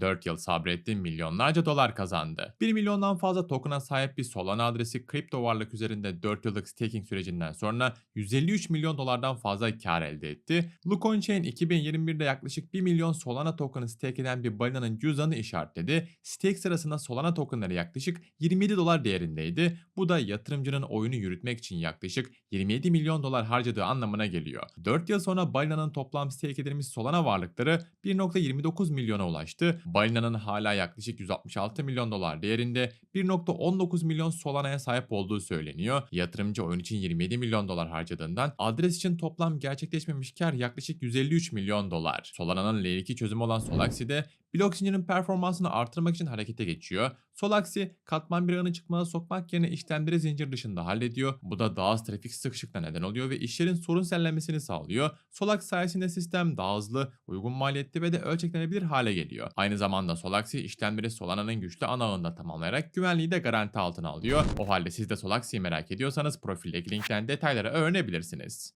4 yıl sabretti, milyonlarca dolar kazandı. 1 milyondan fazla token'a sahip bir Solana adresi kripto varlık üzerinde 4 yıllık staking sürecinden sonra 153 milyon dolardan fazla kar elde etti. Lucoin Chain 2021'de yaklaşık 1 milyon Solana token'ı stake eden bir balinanın cüzdanı işaretledi. Stake sırasında Solana token'ları yaklaşık 27 dolar değerindeydi. Bu da yatırımcının oyunu yürütmek için yaklaşık 27 milyon dolar harcadığı anlamına geliyor. 4 yıl sonra balinanın toplam stake edilmiş Solana varlıkları 1.29 milyona ulaştı. Balinanın hala yaklaşık 166 milyon dolar değerinde 1.19 milyon Solana'ya sahip olduğu söyleniyor. Yatırımcı oyun için 27 milyon dolar harcadığından adres için toplam gerçekleşmemiş kar yaklaşık 153 milyon dolar. Solana'nın L2 çözümü olan Solaxi'de blok zincirinin performansını artırmak için harekete geçiyor. Solaxi katman bir ağını çıkmaza sokmak yerine işlemleri zincir dışında hallediyor. Bu da daha az trafik sıkışıklığa neden oluyor ve işlerin sorun sellenmesini sağlıyor. Solax sayesinde sistem daha hızlı, uygun maliyetli ve de ölçeklenebilir hale geliyor. Aynı zamanda Solaxi işlemleri Solana'nın güçlü ana tamamlayarak güvenliği de garanti altına alıyor. O halde siz de Solaxi'yi merak ediyorsanız profildeki linkten detayları öğrenebilirsiniz.